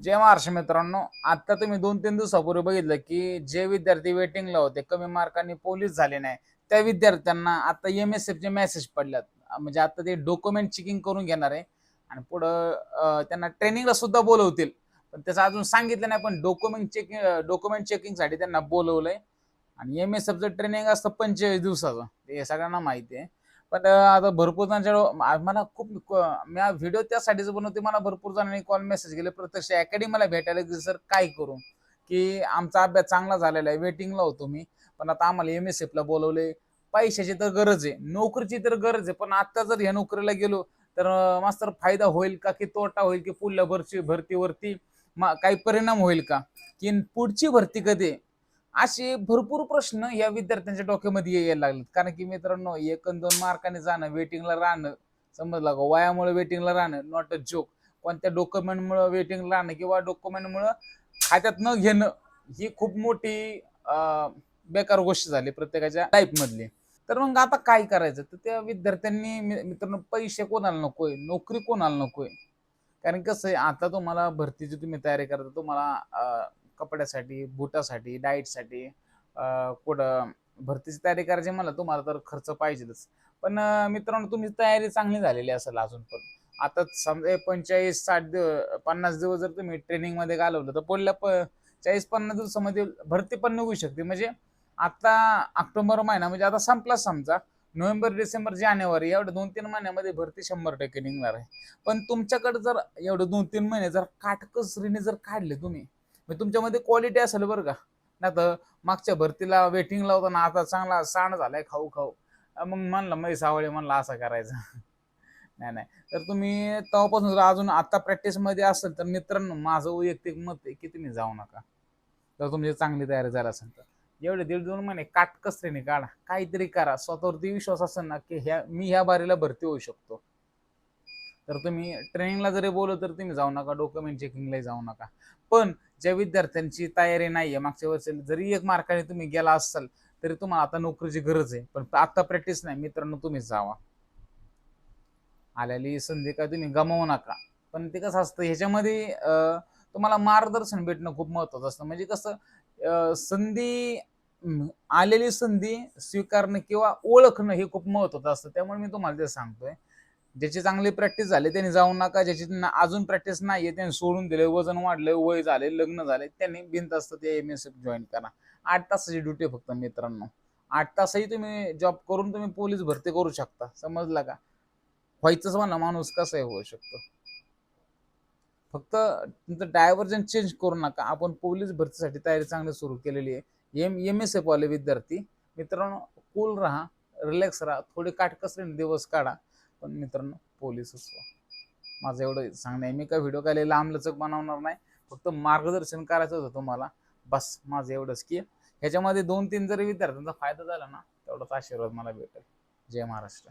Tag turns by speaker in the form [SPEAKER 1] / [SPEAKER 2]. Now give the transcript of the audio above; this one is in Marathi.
[SPEAKER 1] जे महाराष्ट्र मित्रांनो आता तुम्ही दोन तीन दिवसापूर्वी बघितलं की जे विद्यार्थी वेटिंगला होते कमी मार्कांनी पोलीस झाले नाही त्या विद्यार्थ्यांना आता एम एस चे मेसेज पडल्यात. म्हणजे आता ते डॉक्युमेंट चेकिंग करून घेणार आहे. आणि पुढं त्यांना ट्रेनिंगला सुद्धा बोलवतील. पण त्याचं अजून सांगितलं नाही पण डॉक्युमेंट चेकिंग डॉक्युमेंट चेकिंगसाठी त्यांना बोलवलंय. आणि एम एस एफचं ट्रेनिंग असतं पंचेचाळीस दिवसाचं. हे सगळ्यांना माहिती आहे. पण आता भरपूर जणांच्या मला खूप मी व्हिडिओ त्यासाठीच बनवते. मला भरपूर जणांनी कॉल मेसेज केले. प्रत्यक्ष अकॅडमीला भेटायला की सर काय करू? की आमचा अभ्यास चांगला झालेला आहे वेटिंगला होतो मी. पण आता आम्हाला एम एस एफला बोलवले. पैशाची तर गरज आहे. नोकरीची तर गरज आहे. पण आता जर ह्या नोकरीला गेलो तर मास्तर फायदा होईल का? की तोटा होईल? की पुढल्या भरची भरतीवरती मा- काही परिणाम होईल का? की पुढची भरती कधी? असे भरपूर प्रश्न या विद्यार्थ्यांच्या डोक्यामध्ये यायला लागलेत. कारण की मित्रांनो एक दोन मार्काने जाणं वेटिंगला राहणं समजलं का? वयामुळे वेटिंगला राहणं नॉट अ जोक कोणत्या डॉक्युमेंटमुळे वेटिंगला राहणं किंवा डॉक्युमेंटमुळे खात्यात न घेणं ही खूप मोठी बेकार गोष्ट झाली प्रत्येकाच्या लाईफ मधली. तर मग आता काय करायचं? तर त्या विद्यार्थ्यांनी मित्रांनो पैसे कोणाला नकोय? नोकरी कोणाला नकोय? कारण कसं आहे आता तुम्हाला भरतीची तुम्ही तयारी करता तुम्हाला कपड्यासाठी बुटासाठी डाईटसाठी कुठं भरतीची तयारी करायची मला तुम्हाला तर खर्च पाहिजेच पण मित्रांनो तुमची तयारी चांगली झालेली असेल अजून पण. आता समजा पंचेचाळीस साठ दिवस पन्नास दिवस जर तुम्ही ट्रेनिंगमध्ये घालवलं तर पुढल्या प चाळीस पन्नास दिवसामध्ये भरती पण निघू शकते. म्हणजे आता ऑक्टोबर महिना म्हणजे आता संपला समजा. नोव्हेंबर डिसेंबर जानेवारी एवढ्या दोन तीन महिन्यामध्ये भरती शंभर टक्के निघणार आहे. पण तुमच्याकडे जर एवढे दोन तीन महिने जर काटकसरीने जर काढले तुम्ही मग तुमच्यामध्ये क्वालिटी असेल बरं का. नाही तर मागच्या भरतीला वेटिंग लावताना आता चांगला सांड झालाय खाऊ खाऊ. मग म्हणलं मग सावळे म्हणलं असं करायचं. नाही नाही. तर तुम्ही तेव्हापासून जर अजून आता प्रॅक्टिसमध्ये असेल तर मित्रांनो माझं वैयक्तिक मत आहे की तुम्ही जाऊ नका. तर तुमची चांगली तयारी झाली असेल तर. एवढे दीड दोन महिने काटकसरीने काढा. काहीतरी करा. स्वतःवरती विश्वास असेल ना की ह्या मी ह्या बारीला भरती होऊ शकतो. तर तुम्ही ट्रेनिंगला जरी बोललो तर तुम्ही जाऊ नका डॉक्युमेंट चेकिंगला जाऊ नका. पण ज्या विद्यार्थ्यांची तयारी नाहीये मागच्या वर्षी जरी एक मार्काने तुम्ही गेला असाल तरी तुम्हाला आता नोकरीची गरज आहे. पण आता प्रॅक्टिस नाही मित्रांनो तुम्ही जावा. आलेली संधी काय तुम्ही गमावू नका. पण ते कसं असतं ह्याच्यामध्ये तुम्हाला मार्गदर्शन भेटणं खूप महत्वाचं असतं. म्हणजे कसं संधी आलेली संधी स्वीकारणं किंवा ओळखणं हे खूप महत्वाचं असतं. त्यामुळे मी तुम्हाला ते सांगतोय. ज्याची चांगली प्रॅक्टिस झाली त्यांनी जाऊ नका. ज्याची अजून प्रॅक्टिस नाहीये त्यांनी सोडून दिले वजन वाढलं वय झाले लग्न झाले त्यांनी बिनत असतं ते एम एस एफ जॉईन करा. आठ तासाची ड्युटी फक्त मित्रांनो. आठ तासही तुम्ही जॉब करून तुम्ही पोलीस भरती करू शकता. समजला का? व्हायचंच म्हणा माणूस कसं होऊ शकतो. फक्त तुमचं डायव्हर्जन चेंज करू नका. आपण पोलीस भरतीसाठी तयारी चांगली सुरू केलेली आहे. एम एम एस एफ वाले विद्यार्थी मित्रांनो कूल राहा रिलॅक्स राहा. थोडे काटकसरीने दिवस काढा. पण मित्रांनो पोलीसच व्हा माझं एवढं सांगणं आहे. मी काय व्हिडिओ काय लांबलचक बनवणार नाही. फक्त मार्गदर्शन करायचं होतं तुम्हाला बस माझं एवढंच की. ह्याच्यामध्ये दोन तीन जरी विद्यार्थ्यांचा फायदा झाला ना तेवढाच आशीर्वाद मला भेटेल. जय महाराष्ट्र.